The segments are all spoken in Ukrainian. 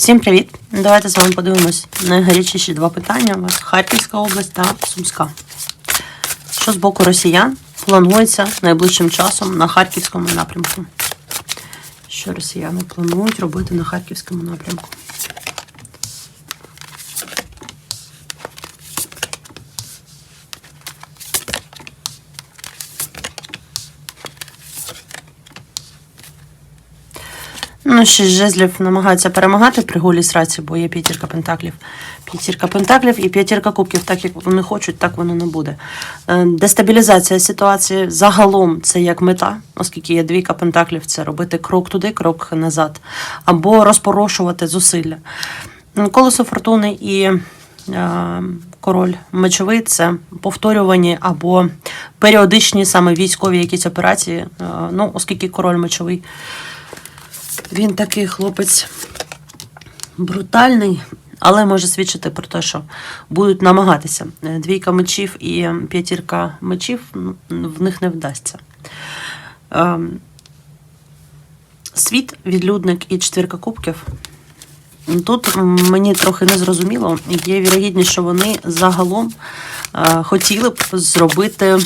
Всім привіт! Давайте з вами подивимось найгарячіші два питання. У вас Харківська область та Сумська. Що з боку росіян планується найближчим часом на харківському напрямку? Що росіяни планують робити на харківському напрямку? Ну, жезлів намагаються перемагати при голій сраці, бо є п'ятірка пентаклів. П'ятірка пентаклів і п'ятірка кубків, так як вони хочуть, так воно не буде. Е, Дестабілізація ситуації загалом це як мета, оскільки є двійка пентаклів, це робити крок туди, крок назад, або розпорошувати зусилля. Колесо фортуни і е, король мечовий це повторювані або періодичні саме військові якісь операції. Е, ну, оскільки король мечовий. Він такий хлопець брутальний, але може свідчити про те, що будуть намагатися. Е, Двійка мечів і п'ятірка мечів в них не вдасться. Ем, Світ, відлюдник і четвірка кубків. Тут мені трохи не зрозуміло. Є вірогідність, що вони загалом е, хотіли б зробити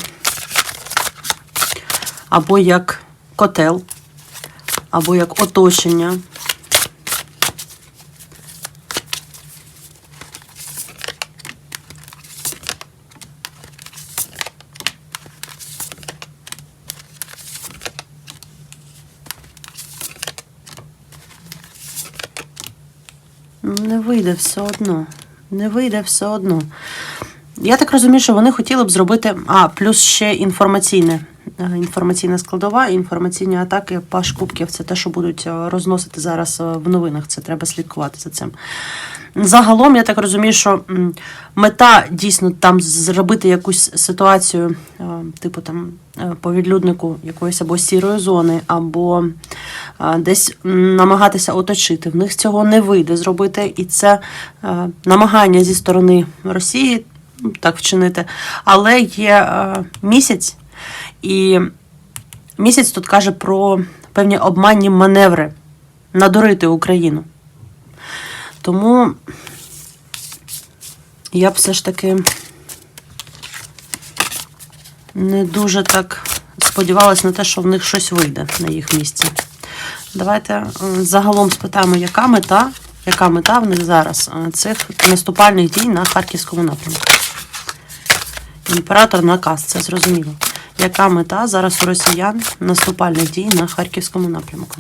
або як котел, або як оточення. Ну, Не вийде все одно. Не вийде все одно. Я так розумію, що вони хотіли б зробити. А, плюс ще інформаційне. Е, Інформаційна складова, інформаційні атаки, паш кубків це те, що будуть е, розносити зараз е, в новинах. Це треба слідкувати за цим. Загалом, я так розумію, що мета дійсно там зробити якусь ситуацію, типу там по відлюднику якоїсь або сірої зони, або десь намагатися оточити. В них цього не вийде зробити, і це намагання зі сторони Росії так вчинити. Але є місяць, і місяць тут каже про певні обманні маневри надурити Україну. Тому я б все ж таки не дуже так сподівалась на те, що в них щось вийде на їх місці. Давайте е, загалом спитаємо, яка мета, яка мета в них зараз е, цих наступальних дій на харківському напрямку. Імператор наказ, це зрозуміло. Яка мета зараз у росіян наступальних дій на харківському напрямку?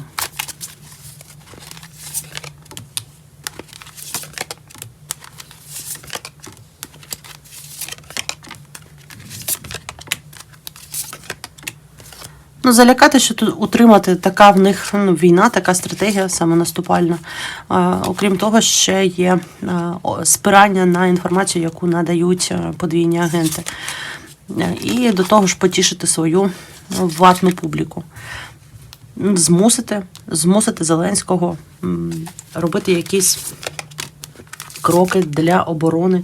Ну, залякати, що тут утримати така в них ну, війна, така стратегія саме наступальна. А, окрім того, ще є а, спирання на інформацію, яку надають подвійні агенти. І до того ж потішити свою ну, ватну публіку. Змусити, змусити Зеленського робити якісь кроки для оборони,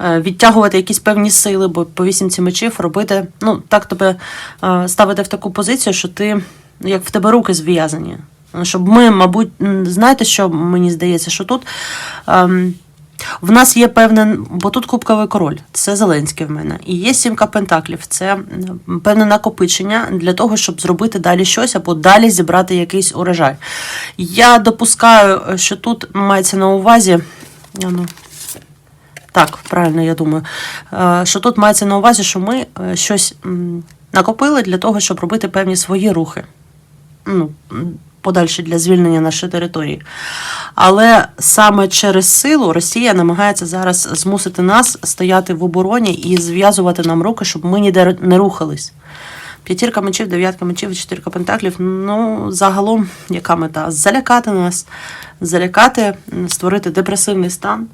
е, відтягувати якісь певні сили, бо по вісімці мечів робити, ну, так тебе е, ставити в таку позицію, що ти, як в тебе руки зв'язані. Щоб ми, мабуть, знаєте, що мені здається, що тут. ем, в нас є певне, бо тут кубковий король, це Зеленський в мене. І є сімка пентаклів. Це певне накопичення для того, щоб зробити далі щось або далі зібрати якийсь урожай. Я допускаю, що тут мається на увазі. ну, так, правильно, я думаю, е, що тут мається на увазі, що ми е, щось накопили для того, щоб робити певні свої рухи. Ну, м, подальші для звільнення нашої території. Але саме через силу Росія намагається зараз змусити нас стояти в обороні і зв'язувати нам руки, щоб ми ніде не рухались. П'ятірка мечів, дев'ятка мечів, чотирка пентаклів. Ну, загалом, яка мета? Залякати нас, залякати, створити депресивний стан.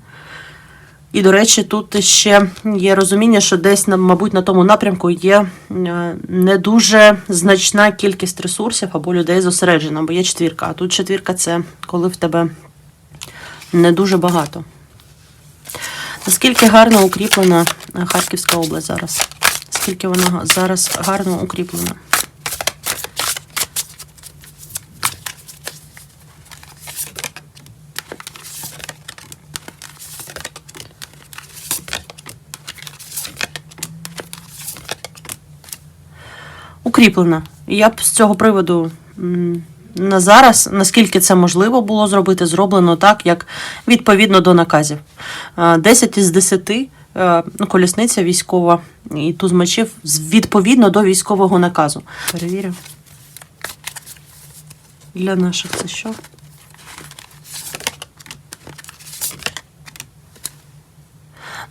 І, до речі, тут ще є розуміння, що десь, мабуть, на тому напрямку є е, не дуже значна кількість ресурсів або людей зосереджена, бо є четвірка. А тут четвірка це коли в тебе не дуже багато. Наскільки гарно укріплена Харківська область зараз? Скільки вона зараз гарно укріплена? Укріплена. І я б з цього приводу на зараз, наскільки це можливо було зробити, зроблено так, як відповідно до наказів. Е, 10 із 10 е, ну, колісниця військова і туз мечів відповідно до військового наказу. Перевірю. Для наших це що?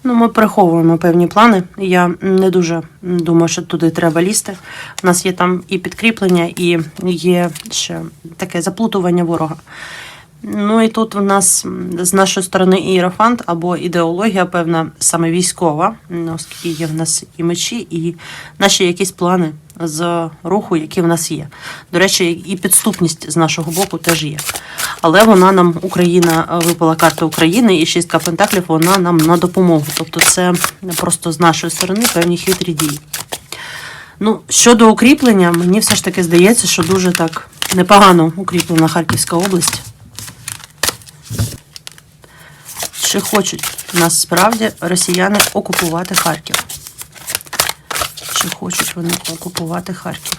Ну, ми приховуємо певні плани. Я не дуже думаю, що туди треба лізти. У нас є там і підкріплення, і є ще таке заплутування ворога. Ну і тут у нас з нашої сторони ієрофант або ідеологія, певна, саме військова, оскільки є в нас і мечі, і наші якісь плани з руху, які в нас є. До речі, і підступність з нашого боку теж є. Але вона нам, Україна, випала карта України, і шістка пентаклів, вона нам на допомогу. Тобто це просто з нашої сторони певні хитрі дії. Ну, щодо укріплення, мені все ж таки здається, що дуже так непогано укріплена Харківська область. Чи хочуть насправді росіяни окупувати Харків? Чи хочуть вони окупувати Харків?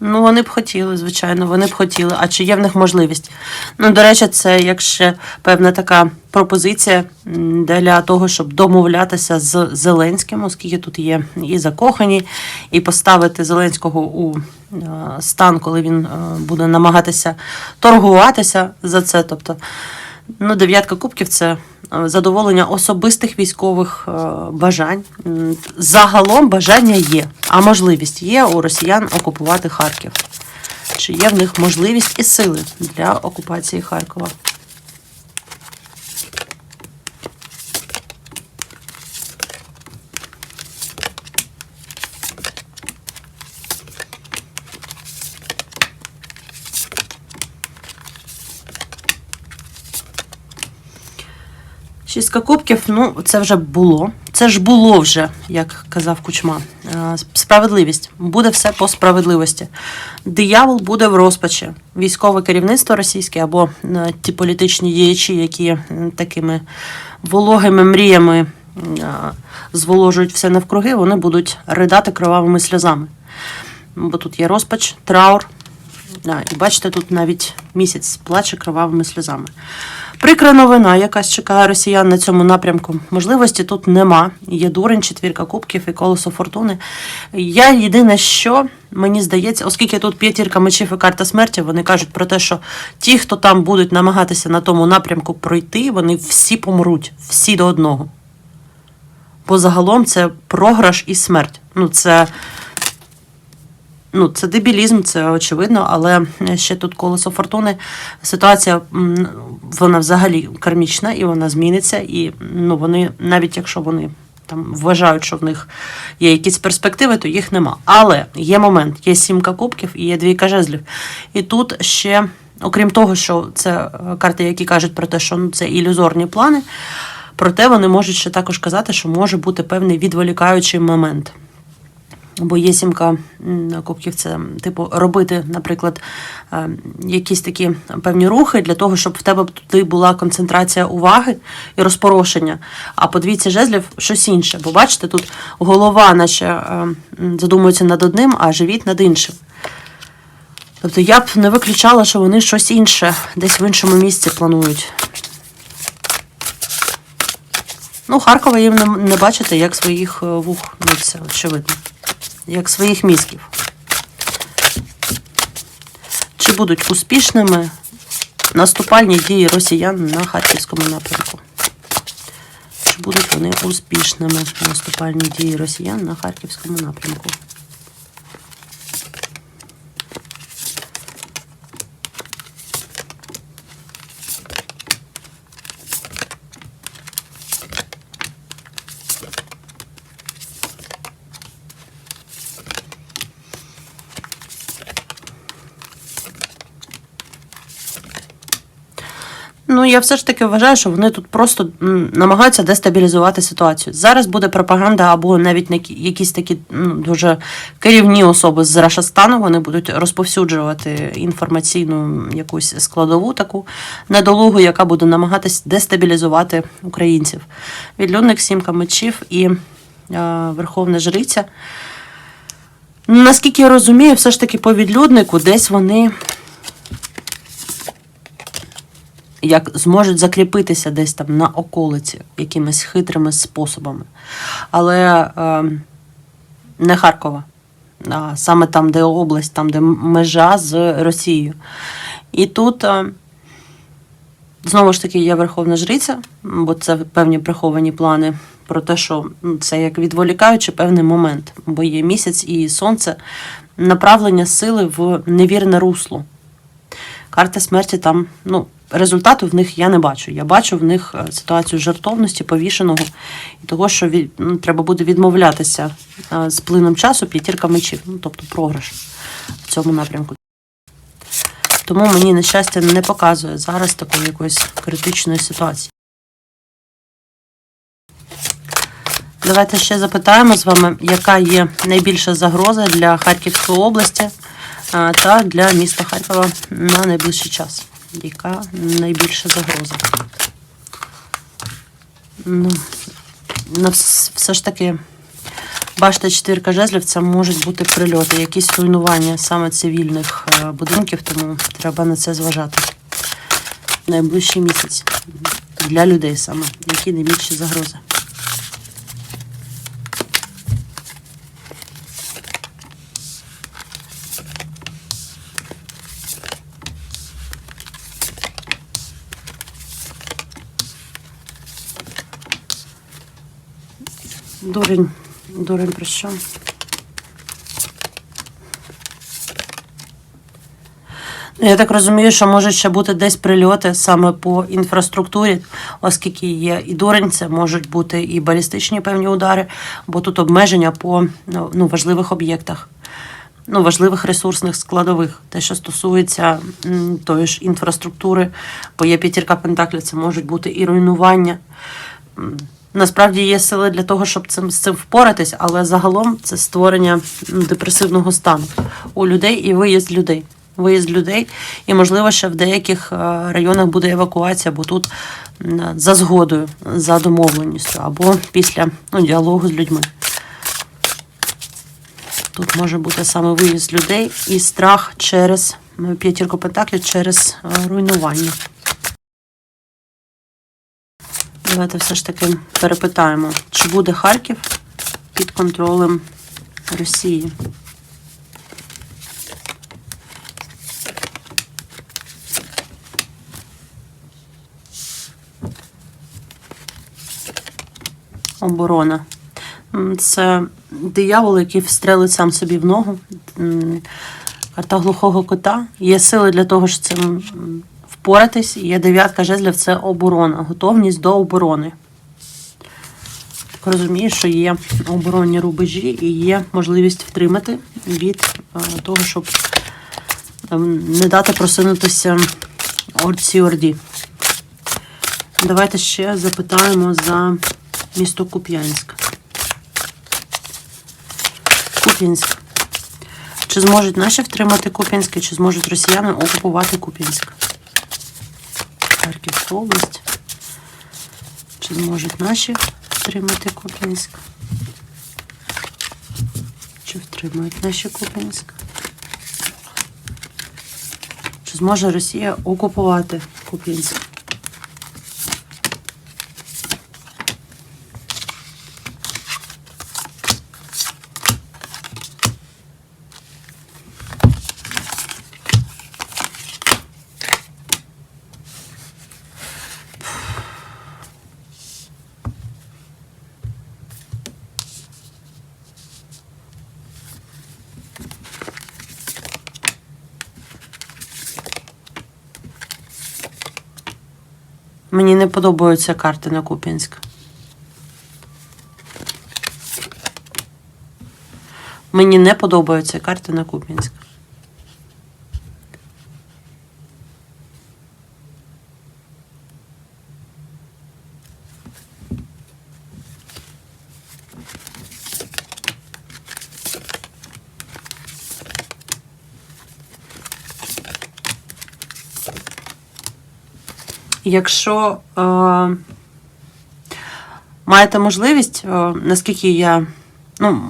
Ну, вони б хотіли, звичайно, вони б хотіли. А чи є в них можливість? Ну, до речі, це як ще певна така пропозиція для того, щоб домовлятися з Зеленським, оскільки тут є і закохані, і поставити Зеленського у е, стан, коли він е, буде намагатися торгуватися за це. Тобто, ну, дев'ятка кубків це е, задоволення особистих військових бажань. Загалом бажання є, а можливість є у росіян окупувати Харків. Чи є в них можливість і сили для окупації Харкова? Шістка кубків, ну це вже було. Це ж було вже, як казав Кучма. Е, Справедливість. Буде все по справедливості. Диявол буде в розпачі. Військове керівництво російське або е, ті політичні діячі, які такими вологими мріями е, зволожують все навкруги, вони будуть ридати кровавими сльозами. Бо тут є розпач, траур, і бачите, тут навіть місяць плаче кровавими сльозами. Прикра новина, якась чекає росіян на цьому напрямку. Можливості тут нема. Є дурень, четвірка кубків і колесо фортуни. Я єдине, що мені здається, оскільки тут п'ятірка мечів і карта смерті, вони кажуть про те, що ті, хто там будуть намагатися на тому напрямку пройти, вони всі помруть, всі до одного. Бо загалом це програш і смерть. Ну, це ну, це дебілізм, це очевидно, але ще тут колесо фортуни. Ситуація вона взагалі кармічна і вона зміниться. І ну, вони, навіть якщо вони там вважають, що в них є якісь перспективи, то їх нема. Але є момент, є сімка кубків і є двійка жезлів. І тут ще, окрім того, що це е, карти, які кажуть про те, що ну, це ілюзорні плани. Проте вони можуть ще також казати, що може бути певний відволікаючий момент. Бо є сімка кубків, це типу робити, наприклад, е, якісь такі певні рухи для того, щоб в тебе туди була концентрація уваги і розпорошення. А по двійці жезлів щось інше. Бо бачите, тут голова, наче задумується над одним, а живіт над іншим. Тобто я б не виключала, що вони щось інше десь в іншому місці планують. Ну, Харкова їм не, не бачите, як своїх е, вух. Ну, це очевидно. Як своїх мізків. Чи будуть успішними наступальні дії росіян на Харківському напрямку? Чи будуть вони успішними наступальні дії росіян на Харківському напрямку? Я все ж таки вважаю, що вони тут просто намагаються дестабілізувати ситуацію. Зараз буде пропаганда або навіть якісь такі ну, дуже керівні особи з Рашастану, вони будуть розповсюджувати інформаційну якусь складову таку недолугу, яка буде намагатись дестабілізувати українців. Відлюдник сімка мечів і е, Верховна Жриця. Наскільки я розумію, все ж таки по відлюднику десь вони як зможуть закріпитися десь там на околиці якимись хитрими способами. Але е, не Харкова, а саме там, де область, там, де межа з Росією. І тут. Е, Знову ж таки, є Верховна Жриця, бо це певні приховані плани про те, що це як відволікаючи певний момент, бо є місяць і сонце, направлення сили в невірне русло. Карта смерті там, ну, результату в них я не бачу. Я бачу в них е, ситуацію жертовності, повішеного і того, що від, ну, треба буде відмовлятися е, з плином часу п'ятірка мечів, ну, тобто програш в цьому напрямку. Тому мені, на щастя, не показує зараз такої якоїсь критичної ситуації. Давайте ще запитаємо з вами, яка є найбільша загроза для Харківської області та для міста Харкова на найближчий час. Яка найбільша загроза? Ну, все ж таки, бачите, чотирка жезлів це можуть бути прильоти, якісь руйнування саме цивільних е, будинків, тому треба на це зважати. Найближчий місяць для людей саме, які найбільші загрози. Дурень, дурень про що? Ну, Я так розумію, що можуть ще бути десь прильоти саме по інфраструктурі, оскільки є і дурень, це можуть бути і балістичні певні удари, бо тут обмеження по ну, ну, важливих об'єктах, ну, важливих ресурсних складових. Те, що стосується тої ж інфраструктури, бо є п'ятірка пентаклів, це можуть бути і руйнування. Насправді є сили для того, щоб цим, з цим впоратись, але загалом це створення депресивного стану у людей і виїзд людей. Виїзд людей, і можливо, ще в деяких е, районах буде евакуація, бо тут за згодою, за домовленістю, або після ну, діалогу з людьми. Тут може бути саме виїзд людей і страх через п'ятірку пентаклів через е, руйнування. Давайте все ж таки перепитаємо, чи буде Харків під контролем Росії? Оборона. Це диявол, який встрелить сам собі в ногу. Карта глухого кота. Є сили для того, щоб цим впоратись. Є дев'ятка жезлів це оборона, готовність до оборони. Так розумію, що є оборонні рубежі і є можливість втримати від е, того, щоб ем, не дати просунутися орці орді. Давайте ще запитаємо за місто Куп'янськ. Куп'янськ. Чи зможуть наші втримати Куп'янськ, чи зможуть росіяни окупувати Куп'янськ? Харківська область. Чи зможуть наші втримати Куп'янськ? Чи втримають наші Куп'янськ? Чи зможе Росія окупувати Куп'янськ? Мені не подобаються карти на Куп'янськ. Мені не подобаються карти на Куп'янськ. Якщо е, маєте можливість, е, наскільки я. Ну,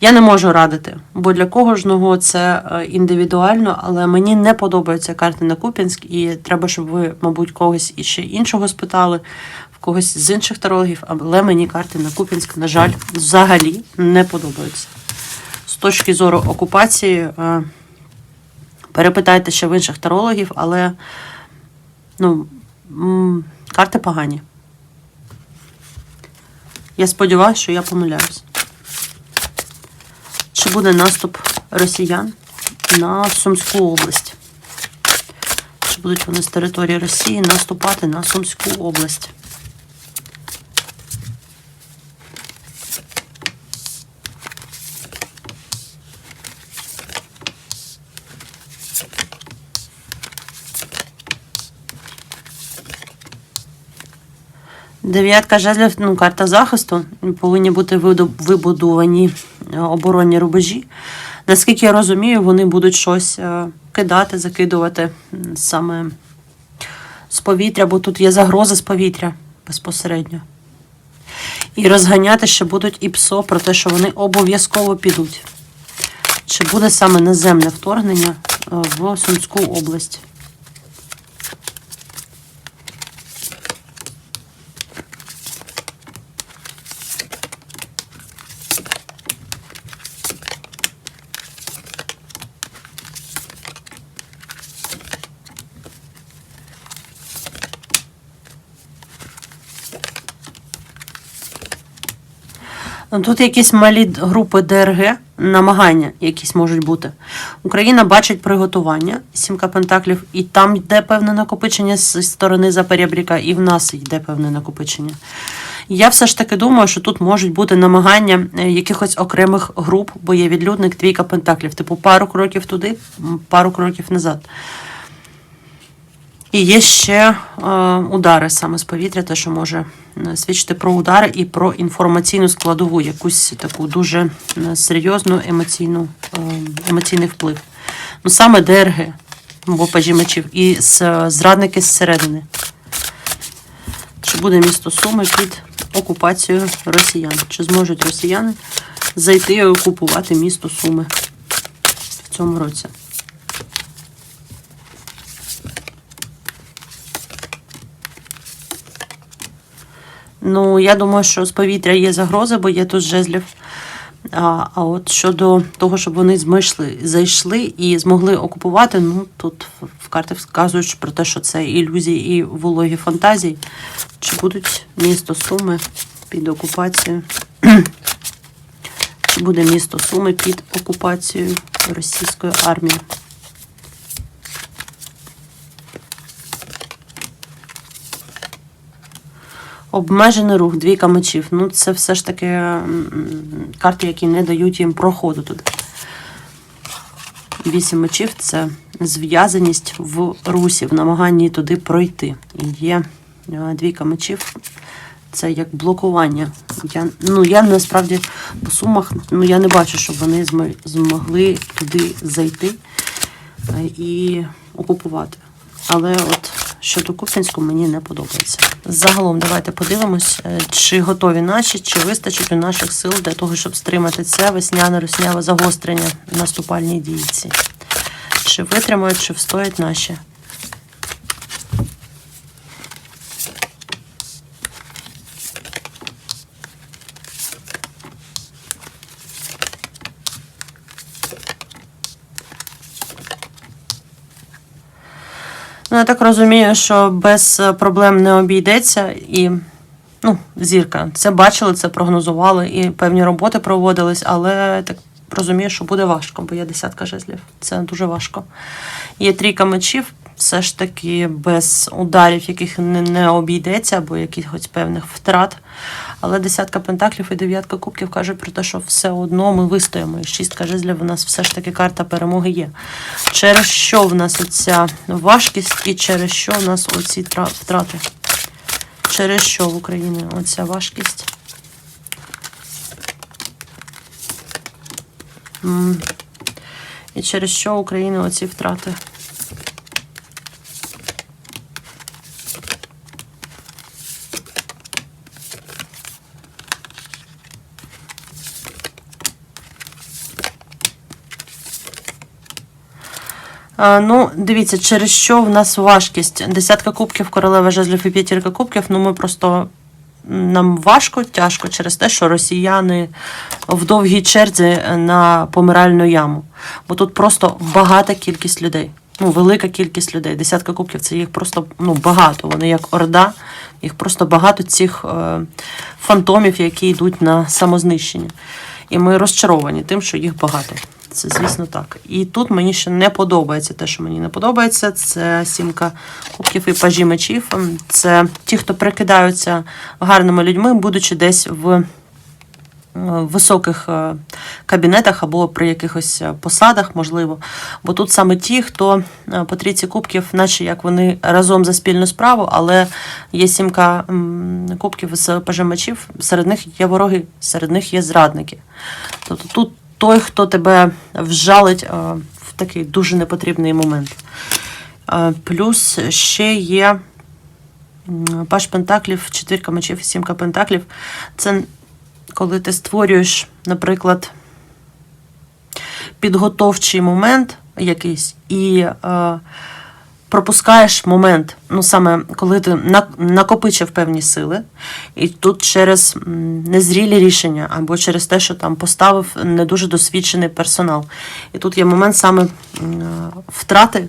я не можу радити, бо для кожного це е, індивідуально, але мені не подобаються карти на Куп'янськ, і треба, щоб ви, мабуть, когось іще іншого спитали, в когось з інших тарологів, але мені карти на Куп'янськ, на жаль, взагалі не подобаються. З точки зору окупації, е, перепитайте ще в інших тарологів, але ну, карти погані. Я сподіваюся, що я помиляюсь. Чи буде наступ росіян на Сумську область? Чи будуть вони з території Росії наступати на Сумську область? Дев'ятка жезлів, ну, карта захисту. Повинні бути вибудовані е, оборонні рубежі. Наскільки я розумію, вони будуть щось е, кидати, закидувати саме з повітря, бо тут є загроза з повітря безпосередньо. І розганяти ще будуть і ПСО про те, що вони обов'язково підуть. Чи буде саме наземне вторгнення е, в Сумську область? Тут якісь малі групи ДРГ, намагання якісь можуть бути. Україна бачить приготування, сімка пентаклів, і там йде певне накопичення з сторони Запорябріка, і в нас йде певне накопичення. Я все ж таки думаю, що тут можуть бути намагання е, якихось окремих груп, бо є відлюдник двійка пентаклів, типу пару кроків туди, пару кроків назад. І є ще е, удари саме з повітря, те, що може свідчити про удари і про інформаційну складову, якусь таку дуже е, серйозну емоційну, е, емоційний вплив. Ну саме ДРГ, бо пажі мечів, і зрадники зсередини. Чи буде місто Суми під окупацією росіян? Чи зможуть росіяни зайти і окупувати місто Суми в цьому році? Ну, я думаю, що з повітря є загроза, бо є тут жезлів. А, а от щодо того, щоб вони змийшли, зайшли і змогли окупувати, ну тут в карти вказують про те, що це ілюзії і вологі фантазії. Чи будуть місто Суми під окупацією? Чи буде місто Суми під окупацією російської армії? Обмежений рух, двійка мечів. Ну, це все ж таки карти, які не дають їм проходу туди. Вісім мечів це зв'язаність в русі, в намаганні туди пройти. Є е, двійка мечів, це як блокування. Я, ну, я насправді по сумах ну, я не бачу, щоб вони змогли туди зайти е, і окупувати. Але от щодо Куп'янську мені не подобається. Загалом, давайте подивимось, е, чи готові наші, чи вистачить у наших сил для того, щоб стримати це весняне русняве загострення наступальній дійці. Чи витримають, чи встоять наші. Ну, я так розумію, що без е, проблем не обійдеться і. Ну, зірка. Це бачили, це прогнозували, і певні роботи проводились, але так розумію, що буде важко, бо є десятка жезлів. Це дуже важко. Є трійка мечів, все ж таки без ударів, яких не, не обійдеться, або якихось певних втрат. Але десятка пентаклів і дев'ятка кубків кажуть про те, що все одно ми вистоїмо. І шістка жезлів у нас все ж таки карта перемоги є. Через що в нас оця важкість і через що в нас оці втрати? Через що в Україні оця важкість? І через що в Україні оці втрати? Ну, дивіться, через що в нас важкість. Десятка кубків, королева жезлів і п'ятірка кубків. Ну, ми просто нам важко, тяжко через те, що росіяни в довгій черзі на помиральну яму. Бо тут просто багата кількість людей. Ну, велика кількість людей. Десятка кубків це їх просто ну, багато. Вони як орда, їх просто багато цих е, фантомів, які йдуть на самознищення. І ми розчаровані тим, що їх багато. Це, звісно, так. І тут мені ще не подобається те, що мені не подобається. Це сімка кубків і пажі мечів. Це ті, хто прикидаються гарними людьми, будучи десь в е, високих е, кабінетах або при якихось е, посадах, можливо. Бо тут саме ті, хто по трійці кубків, наче як вони разом за спільну справу, але є сімка кубків з пажем мечів, серед них є вороги, серед них є зрадники. Тобто тут той, хто тебе вжалить е, в такий дуже непотрібний момент. Е, Плюс ще є паш пентаклів, четвірка мечів сімка пентаклів. Це коли ти створюєш, наприклад, підготовчий момент якийсь і е, пропускаєш момент, ну саме коли ти накопичив певні сили, і тут через незрілі рішення або через те, що там поставив не дуже досвідчений персонал. І тут є момент саме втрати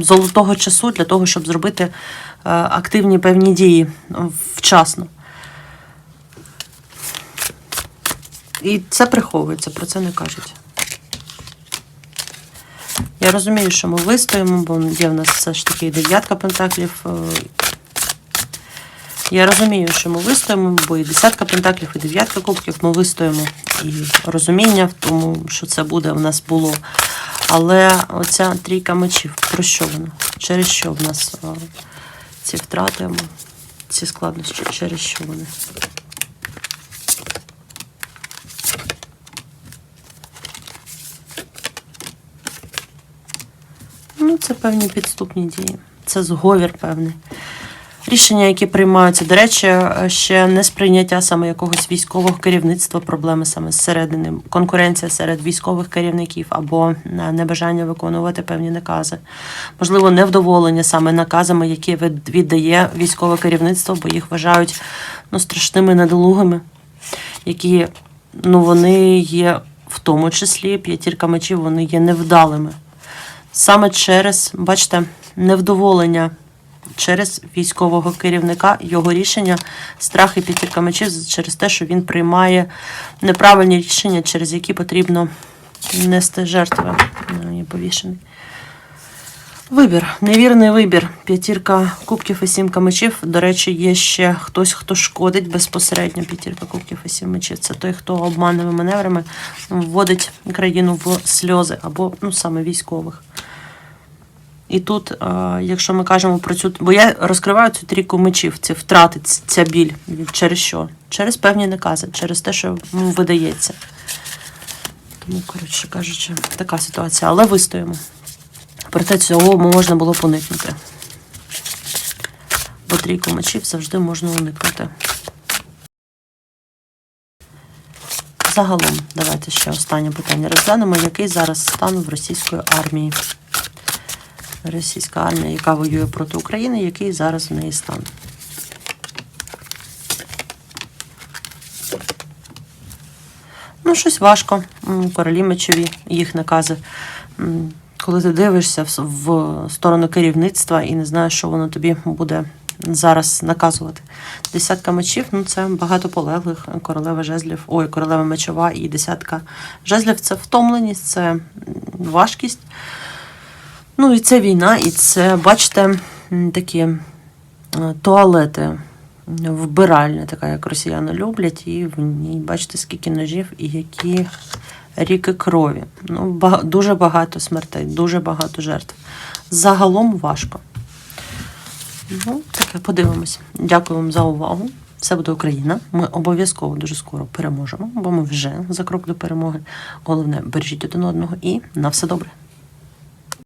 золотого часу для того, щоб зробити е, активні певні дії вчасно. І це приховується, про це не кажуть. Я розумію, що ми вистоїмо, бо є в нас все ж таки дев'ятка пентаклів. е, Я розумію, що ми вистоїмо, бо і десятка пентаклів, і дев'ятка кубків ми вистоїмо. І розуміння в тому, що це буде, в нас було. Але оця трійка мечів, про що вона? Через що в нас е, ці втрати, ці складнощі, через що вони? Це певні підступні дії. Це зговір певний. Рішення, які приймаються, до речі, ще не сприйняття саме якогось військового керівництва, проблеми саме зсередини, конкуренція серед військових керівників або е, небажання виконувати певні накази. Можливо, невдоволення саме наказами, які віддає військове керівництво, бо їх вважають ну, страшними недолугими, які ну, вони є в тому числі п'ятірка мечів, вони є невдалими саме через, бачите, невдоволення через військового керівника, його рішення, страх і п'ятірка мечів через те, що він приймає неправильні рішення, через які потрібно нести жертви. Ну, повішений. Вибір, невірний вибір. П'ятірка кубків і сімка мечів. До речі, є ще хтось, хто шкодить безпосередньо. П'ятірка кубків і сім мечів. Це той, хто обманними маневрами вводить країну в сльози або ну саме військових. І тут, е, якщо ми кажемо про цю, бо я розкриваю цю трійку мечів, ці втрати, ця біль. Через що? Через певні накази, через те, що ну, видається. Тому, коротше кажучи, така ситуація. Але вистоїмо. Проте цього можна було уникнути. Бо трійку мечів завжди можна уникнути. Загалом, давайте ще останнє питання розглянемо. Який зараз стан в російської армії? Російська армія, яка воює проти України, який зараз в неї стан? Ну, щось важко. Королі мечові, їх накази. Коли ти дивишся в, сторону керівництва і не знаєш, що воно тобі буде зараз наказувати. Десятка мечів, ну це багато полеглих, королева жезлів, ой, королева мечова і десятка жезлів це втомленість, це важкість. Ну і це війна, і це, бачите, такі е, туалети, вбиральня, така, як росіяни люблять, і в ній бачите, скільки ножів і які ріки крові. Ну, бага- дуже багато смертей, дуже багато жертв. Загалом важко. Ну, таке, подивимось. Дякую вам за увагу. Все буде Україна. Ми обов'язково дуже скоро переможемо, бо ми вже за крок до перемоги. Головне, бережіть один одного і на все добре.